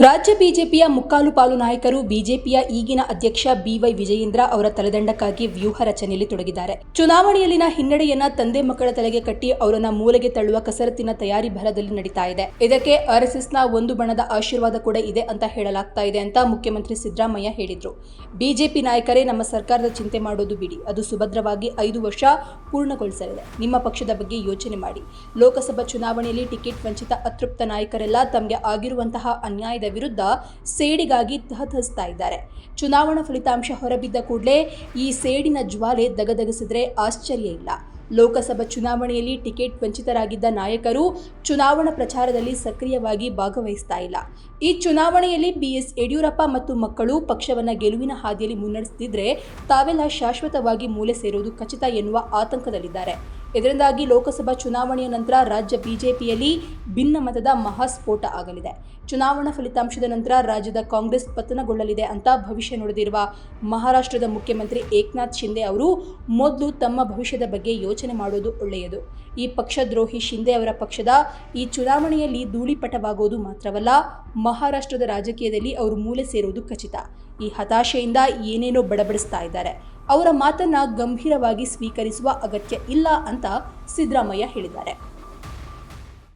ರಾಜ್ಯ ಬಿಜೆಪಿಯ ಮುಕ್ಕಾಲು ಪಾಲು ನಾಯಕರು ಬಿಜೆಪಿಯ ಈಗಿನ ಅಧ್ಯಕ್ಷ ಬಿವೈ ವಿಜಯೇಂದ್ರ ಅವರ ತಲೆದಂಡಕ್ಕಾಗಿ ವ್ಯೂಹ ರಚನೆಯಲ್ಲಿ ತೊಡಗಿದ್ದಾರೆ. ಚುನಾವಣೆಯಲ್ಲಿನ ಹಿನ್ನಡೆಯನ್ನ ತಂದೆ ಮಕ್ಕಳ ತಲೆಗೆ ಕಟ್ಟಿ ಅವರನ್ನ ಮೂಲೆಗೆ ತಳ್ಳುವ ಕಸರತ್ತಿನ ತಯಾರಿ ಭರದಲ್ಲಿ ನಡೀತಾ ಇದೆ. ಇದಕ್ಕೆ ಆರ್ಎಸ್ಎಸ್ನ ಒಂದು ಬಣದ ಆಶೀರ್ವಾದ ಕೂಡ ಇದೆ ಅಂತ ಹೇಳಲಾಗ್ತಾ ಇದೆ ಅಂತ ಮುಖ್ಯಮಂತ್ರಿ ಸಿದ್ದರಾಮಯ್ಯ ಹೇಳಿದ್ರು. ಬಿಜೆಪಿ ನಾಯಕರೇ, ನಮ್ಮ ಸರ್ಕಾರದ ಚಿಂತೆ ಮಾಡೋದು ಬಿಡಿ. ಅದು ಸುಭದ್ರವಾಗಿ ಐದು ವರ್ಷ ಪೂರ್ಣಗೊಳಿಸಲಿದೆ. ನಿಮ್ಮ ಪಕ್ಷದ ಬಗ್ಗೆ ಯೋಚನೆ ಮಾಡಿ. ಲೋಕಸಭಾ ಚುನಾವಣೆಯಲ್ಲಿ ಟಿಕೆಟ್ ವಂಚಿತ ಅತೃಪ್ತ ನಾಯಕರೆಲ್ಲ ತಮಗೆ ಆಗಿರುವಂತಹ ಅನ್ಯಾಯದ ವಿರುದ್ಧ ಸೇಡಿಗಾಗಿ ತಹತಹಿಸ್ತಾ ಇದ್ದಾರೆ. ಚುನಾವಣಾ ಫಲಿತಾಂಶ ಹೊರಬಿದ್ದ ಕೂಡಲೇ ಈ ಸೇಡಿನ ಜ್ವಾಲೆ ದಗದಗಿಸಿದ್ರೆ ಆಶ್ಚರ್ಯ ಇಲ್ಲ. ಲೋಕಸಭಾ ಚುನಾವಣೆಯಲ್ಲಿ ಟಿಕೆಟ್ ವಂಚಿತರಾಗಿದ್ದ ನಾಯಕರು ಚುನಾವಣಾ ಪ್ರಚಾರದಲ್ಲಿ ಸಕ್ರಿಯವಾಗಿ ಭಾಗವಹಿಸ್ತಾ ಇಲ್ಲ. ಈ ಚುನಾವಣೆಯಲ್ಲಿ ಬಿಎಸ್ ಯಡಿಯೂರಪ್ಪ ಮತ್ತು ಮಕ್ಕಳು ಪಕ್ಷವನ್ನ ಗೆಲುವಿನ ಹಾದಿಯಲ್ಲಿ ಮುನ್ನಡೆಸುತ್ತಿದ್ರೆ ತಾವೆಲ್ಲ ಶಾಶ್ವತವಾಗಿ ಮೂಲೆ ಸೇರುವುದು ಖಚಿತ ಎನ್ನುವ ಆತಂಕದಲ್ಲಿದ್ದಾರೆ. ಇದರಿಂದಾಗಿ ಲೋಕಸಭಾ ಚುನಾವಣೆಯ ನಂತರ ರಾಜ್ಯ ಬಿಜೆಪಿಯಲ್ಲಿ ಭಿನ್ನಮತದ ಮಹಾಸ್ಫೋಟ ಆಗಲಿದೆ. ಚುನಾವಣಾ ಫಲಿತಾಂಶದ ನಂತರ ರಾಜ್ಯದ ಕಾಂಗ್ರೆಸ್ ಪತನಗೊಳ್ಳಲಿದೆ ಅಂತ ಭವಿಷ್ಯ ನುಡಿದಿರುವ ಮಹಾರಾಷ್ಟ್ರದ ಮುಖ್ಯಮಂತ್ರಿ ಏಕನಾಥ್ ಶಿಂದೆ ಅವರು ಮೊದಲು ತಮ್ಮ ಭವಿಷ್ಯದ ಬಗ್ಗೆ ಯೋಚನೆ ಮಾಡೋದು ಒಳ್ಳೆಯದು. ಈ ಪಕ್ಷದ್ರೋಹಿ ಶಿಂದೆ ಅವರ ಪಕ್ಷದ ಈ ಚುನಾವಣೆಯಲ್ಲಿ ಧೂಳಿಪಟವಾಗೋದು ಮಾತ್ರವಲ್ಲ, ಮಹಾರಾಷ್ಟ್ರದ ರಾಜಕೀಯದಲ್ಲಿ ಅವರು ಮೂಲೆ ಸೇರುವುದು ಖಚಿತ. ಈ ಹತಾಶೆಯಿಂದ ಏನೇನೋ ಬಡಬಡಿಸ್ತಾ ಇದ್ದಾರೆ. ಅವರ ಮಾತನ್ನ ಗಂಭೀರವಾಗಿ ಸ್ವೀಕರಿಸುವ ಅಗತ್ಯ ಇಲ್ಲ ಅಂತ ಸಿದ್ದರಾಮಯ್ಯ ಹೇಳಿದ್ದಾರೆ.